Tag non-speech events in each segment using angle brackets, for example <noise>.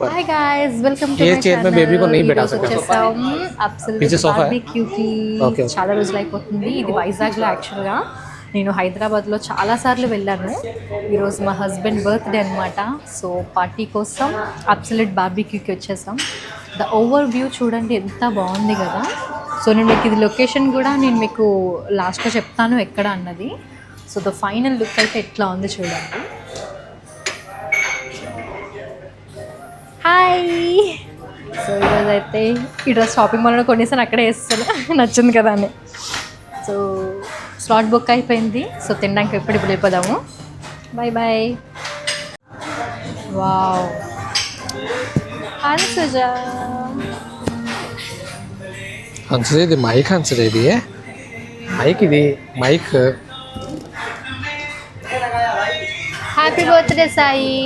Hi guys welcome to ये my chair में channel baby को नहीं बैठा सकते। వచ్చేసాం అబ్సల్యూట్ पीछे सोफा है? బార్బిక్యూకి Okay, okay. చాలా రోజులు అయిపోతుంది ఇది వైజాగ్లో యాక్చువల్గా నేను హైదరాబాద్లో చాలా సార్లు వెళ్ళాను ఈరోజు మా హస్బెండ్ బర్త్డే అనమాట సో పార్టీ కోసం అబ్సల్యూట్ బార్బిక్యూకి వచ్చేసాం ద ఓవర్ వ్యూ చూడండి ఎంత బాగుంది కదా సో నేను మీకు ఇది లొకేషన్ కూడా నేను మీకు లాస్ట్లో చెప్తాను ఎక్కడ అన్నది సో ద ఫైనల్ లుక్ అయితే ఎట్లా ఉంది చూడండి హాయ్. సో ఈరోజు అయితే ఈరోజు షాపింగ్ మాల్లో కొనేసాను అక్కడే వేస్తాను <laughs> నచ్చింది కదా అని. సో స్లాట్ బుక్ అయిపోయింది. సో తినడానికి ఎప్పుడు ఇప్పుడు వెళ్ళిపోదాము bye bye wow hi Suja హన్సది ఇది మైక్ హన్సది ఇది మైక్ ఇది mic happy birthday Sai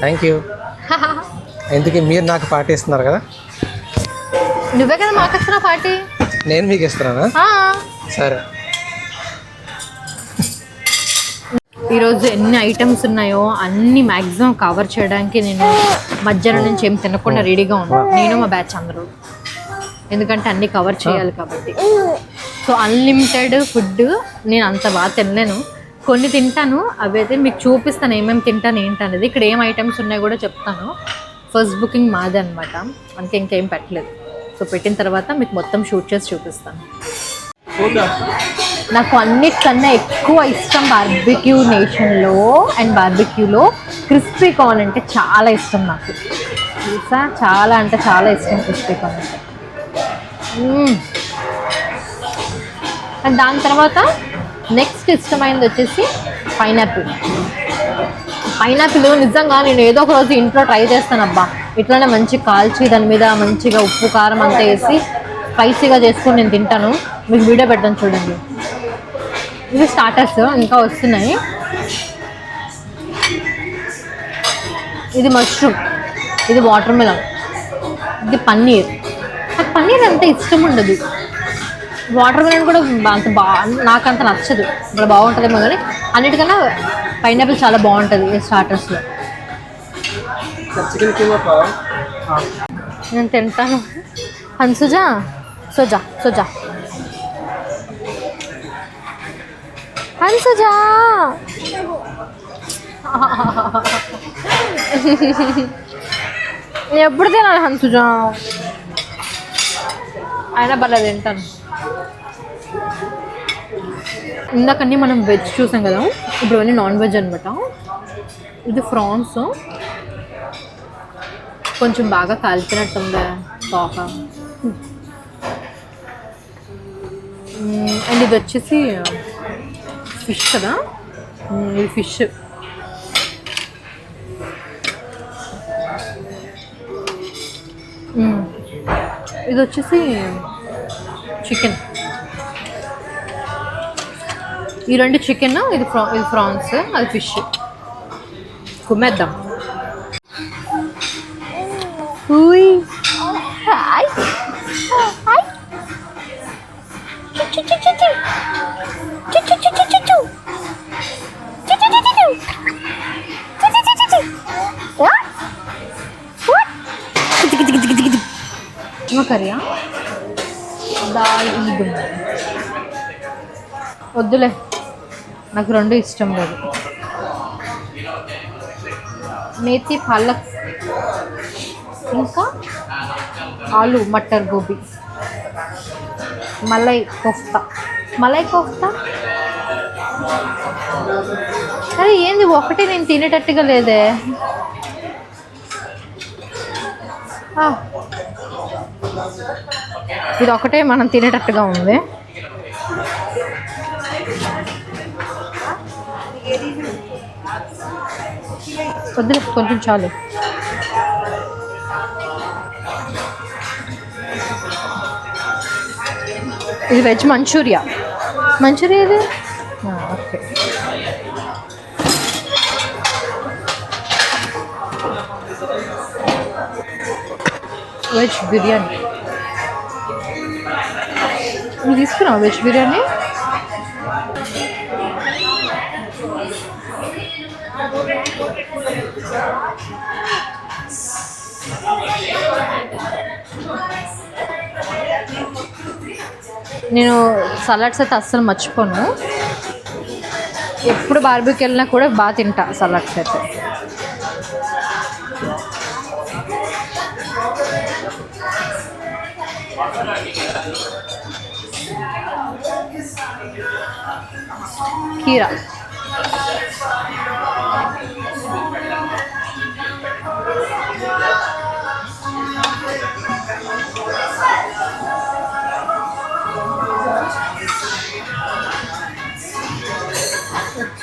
thank you ఎందుకు మీరు నాకు పార్టీ ఇస్తున్నారు కదా? నువ్వే కదా మాకు వచ్చిన పార్టీ? నేను మీకు ఇస్తున్నానా? సరే. ఈరోజు ఎన్ని ఐటమ్స్ ఉన్నాయో అన్ని మ్యాక్సిమం కవర్ చేయడానికి నేను మధ్యాహ్నం నుంచి ఏం తినకుండా రెడీగా ఉన్నాను నేను మా బ్యాచ్ అందరూ. ఎందుకంటే అన్ని కవర్ చేయాలి కాబట్టి. సో అన్లిమిటెడ్ ఫుడ్ నేను అంత బాగా తినలేను. కొన్ని తింటాను అవి అయితే మీకు చూపిస్తాను ఏమేమి తింటాను ఏంటనేది. ఇక్కడ ఏం ఐటమ్స్ ఉన్నాయో కూడా చెప్తాను. ఫస్ట్ బుకింగ్ మాదే అనమాట అందుకే ఇంకేం పెట్టలేదు. సో పెట్టిన తర్వాత మీకు మొత్తం షూట్ చేసి చూపిస్తాను. నాకు అన్నిటికన్నా ఎక్కువ ఇష్టం బార్బిక్యూ నేషన్లో అండ్ బార్బిక్యూలో క్రిస్పీ కార్న్ అంటే చాలా ఇష్టం నాకు. తెలుసా చాలా అంటే చాలా ఇష్టం క్రిస్పీ కార్న్ అంటే. దాని తర్వాత నెక్స్ట్ ఇష్టమైనది వచ్చేసి పైనాపిల్ పైనాపిల్ నిజంగా నేను ఏదో ఒక రోజు ఇంట్లో ట్రై చేస్తానబ్బా. ఇట్లానే మంచి కాల్చి దాని మీద మంచిగా ఉప్పు కారం అంతా వేసి స్పైసీగా చేసుకొని నేను తింటాను. మీకు వీడియో పెట్టాను చూడండి. ఇవి స్టార్టర్స్ ఇంకా వస్తున్నాయి. ఇది మష్రూమ్ ఇది వాటర్ మిలన్ ఇది పన్నీర్. నాకు పన్నీర్ అంత ఇష్టం ఉండదు. వాటర్ మిలన్ కూడా అంత బా నాకు అంత నచ్చదు. ఇప్పుడు బాగుంటుందేమో కానీ అన్నిటికన్నా పైనాపిల్ చాలా బాగుంటుంది స్టార్టర్స్లో నేను తింటాను. హన్సుజా సోజా? సోజా హన్సుజా నేను ఎప్పుడు తినాలి హన్సుజా అయినా పర్లేదు తింటాను. ఇందాకన్నీ మనం వెజ్ చూసాం కదా ఇప్పుడు అన్నీ నాన్ వెజ్ అనమాట ఇది ఫ్రాన్స్. కొంచెం బాగా కాల్చినట్టుంది తోక. అండ్ ఇది వచ్చేసి ఫిష్ కదా? ఇది ఫిష్. ఇది వచ్చేసి చికెన్. ఈ రెండు చికెన్ ఇది ఫ్రా ఇది ఫ్రాన్స్ అది ఫిష్ కుమ్మేద్దాం ఉయ్ హాయ్ హాయ్ చు చు చు చు చు. చు చు చు చు చు చు. చు చు చు చు చు. చు చు చు చు చు. What? What? కిచి కిచి కిచి కిచి కిచి. ఏమో కర్రీయా దాల్ ఈద్ వద్దులే నాకు రెండు ఇష్టం లేదు. మేతి పాలక్ ఇంకా ఆలు మటర్ గోబీ. మలై కోఫ్తా. మలై కోఫ్తా? అరే ఏంది ఒకటి నేను తినేటట్టుగా లేదే. ఇది ఒకటే మనం తినేటట్టుగా ఉంది. వద్దులే కొంచెం చాలు. ఇది వెజ్ మంచూరియా. మంచూరియా ఇది? ఓకే. వెజ్ బిర్యానీ. నువ్వు వెజ్ బిర్యానీ? నేను సలాడ్స్ అయితే అస్సలు మర్చిపోను. ఎప్పుడు బార్బీకి వెళ్ళినా కూడా బాగా తింటా సలాడ్స్ అయితే కీరా.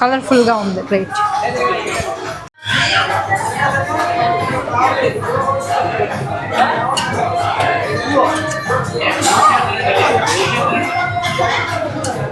కలర్ఫుల్గా ఉంది ప్లేట్